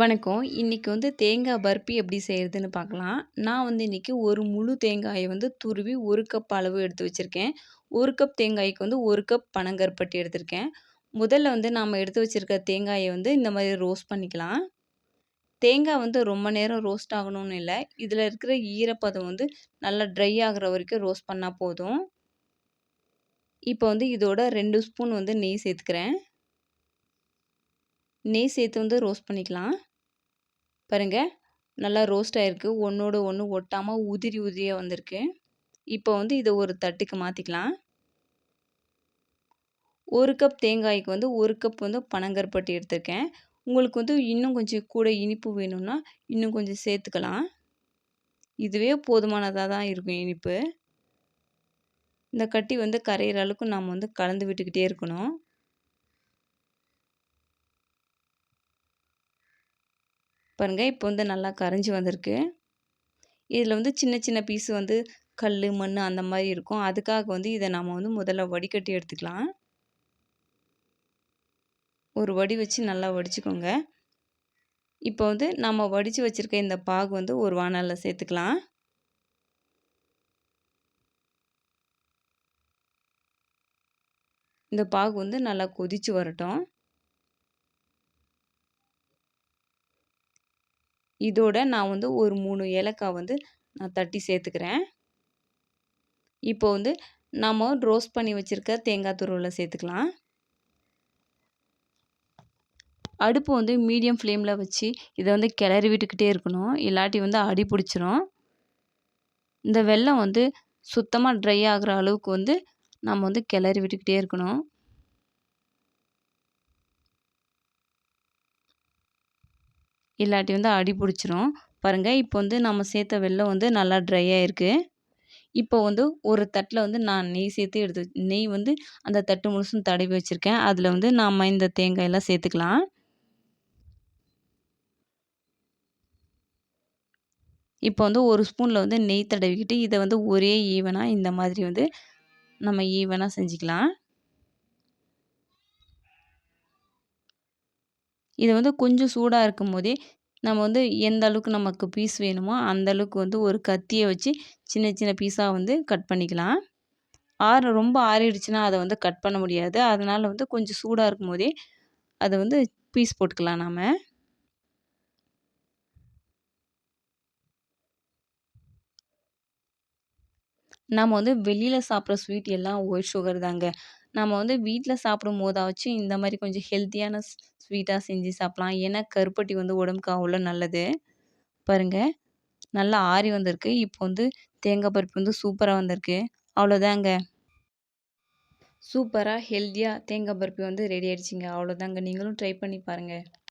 வணக்கம். இன்றைக்கி வந்து தேங்காய் பர்ஃபி எப்படி செய்கிறதுன்னு பார்க்கலாம். நான் வந்து இன்னைக்கு ஒரு முழு தேங்காயை வந்து துருவி ஒரு கப் அளவு எடுத்து வச்சுருக்கேன் ஒரு கப் தேங்காய்க்கு வந்து ஒரு கப் பனங்கருப்பட்டி எடுத்திருக்கேன். முதல்ல வந்து நாம் எடுத்து வச்சுருக்க தேங்காயை வந்து இந்த மாதிரி ரோஸ்ட் பண்ணிக்கலாம். தேங்காய் வந்து ரொம்ப நேரம் ரோஸ்ட் ஆகணும்னு இல்லை இதில் இருக்கிற ஈரப்பதம் வந்து நல்லா ட்ரை ஆகிற வரைக்கும் ரோஸ்ட் பண்ணால் போதும். இப்போ வந்து இதோட ரெண்டு ஸ்பூன் வந்து நெய் சேர்த்துக்கிறேன். நெய் சேர்த்து வந்து ரோஸ்ட் பண்ணிக்கலாம். பாருங்கள் நல்லா ரோஸ்ட் ஆகிருக்கு ஒன்றோட ஒன்று ஒட்டாமல் உதிரி உதிரியாக வந்திருக்கு. இப்போ வந்து இதை ஒரு தட்டுக்கு மாற்றிக்கலாம் ஒரு கப் தேங்காய்க்கு வந்து ஒரு கப் வந்து பனங்கருப்பட்டி எடுத்திருக்கேன். உங்களுக்கு வந்து இன்னும் கொஞ்சம் கூட இனிப்பு வேணும்னா, இன்னும் கொஞ்சம் சேர்த்துக்கலாம். இதுவே போதுமானதாக தான் இருக்கும் இனிப்பு. இந்த கட்டி வந்து கரையிற அளவுக்கு நாம் வந்து கலந்து விட்டுக்கிட்டே இருக்கணும். பாருங்க, இப்போ வந்து நல்லா கரைஞ்சி வந்திருக்கு. இதில் வந்து சின்ன சின்ன பீஸ் வந்து கல் மண் அந்த மாதிரி இருக்கும். அதுக்காக வந்து இதை நாம் வந்து முதல்ல வடிகட்டி எடுத்துக்கலாம். ஒரு வடி வச்சு நல்லா வடிச்சுக்கோங்க. இப்போ வந்து நம்ம வடித்து வச்சிருக்க இந்த பாகு வந்து ஒரு வானலில் சேர்த்துக்கலாம். இந்த பாகு வந்து நல்லா கொதித்து வரட்டும். இதோட நான் வந்து ஒரு மூணு ஏலக்காய் வந்து நான் தட்டி சேர்த்துக்கிறேன். இப்போ வந்து நம்ம ரோஸ்ட் பண்ணி வச்சுருக்க தேங்காய் துருவில் சேர்த்துக்கலாம். அடுப்பு வந்து மீடியம் ஃப்ளேமில் வச்சு இதை வந்து கிளறி விட்டுக்கிட்டே இருக்கணும். இல்லாட்டி வந்து அடி பிடிச்சிரும். இந்த வெல்லம் வந்து சுத்தமாக ட்ரை ஆகிற அளவுக்கு வந்து நம்ம வந்து கிளறி விட்டுக்கிட்டே இருக்கணும். இல்லாட்டி வந்து அடி பிடிச்சிரும். பாருங்க, இப்போ வந்து நம்ம சேர்த்த வெள்ளம் வந்து நல்லா ட்ரை ஆகிருக்கு இப்போ வந்து ஒரு தட்டில் வந்து நான் நெய் சேர்த்து எடுத்து நெய் வந்து அந்த தட்டு முழுசும் தடவி வச்சிருக்கேன். அதில் வந்து நாம் இந்த தேங்காயெல்லாம் சேர்த்துக்கலாம். இப்போ வந்து ஒரு ஸ்பூனில் வந்து நெய் தடவிக்கிட்டு இதை வந்து ஒரே ஈவனாக இந்த மாதிரி வந்து நம்ம ஈவனாக செஞ்சுக்கலாம். இதை வந்து கொஞ்சம் சூடாக இருக்கும் போதே நம்ம வந்து எந்த அளவுக்கு நமக்கு பீஸ் வேணுமோ, அந்தளவுக்கு வந்து ஒரு கத்தியை வச்சு சின்ன சின்ன பீஸாக வந்து கட் பண்ணிக்கலாம். ஆற ரொம்ப ஆறிடுச்சுன்னா அதை வந்து கட் பண்ண முடியாது. அதனால் வந்து கொஞ்சம் சூடா இருக்கும்போதே, அதை வந்து பீஸ் போட்டுக்கலாம் நாம் நம்ம வந்து வெளியில் சாப்பிட்ற ஸ்வீட் எல்லாம் ஒயிட் சுகர் தாங்க. நம்ம வந்து வீட்டில் சாப்பிடும் சாப்பிடும்போதாச்சும் இந்த மாதிரி கொஞ்சம் ஹெல்த்தியான ஸ் செஞ்சு சாப்பிட்லாம் ஏன்னா கருப்பட்டி வந்து உடம்புக்கு அவ்வளோ நல்லது. பாருங்க, நல்லா ஆறி வந்திருக்கு. இப்போ வந்து தேங்காய் பருப்பு வந்து சூப்பராக வந்திருக்கு. அவ்வளோதாங்க. சூப்பராக ஹெல்த்தியாக தேங்காய் பருப்பு வந்து ரெடி ஆயிடுச்சுங்க. அவ்வளோதாங்க. நீங்களும் ட்ரை பண்ணி பாருங்கள்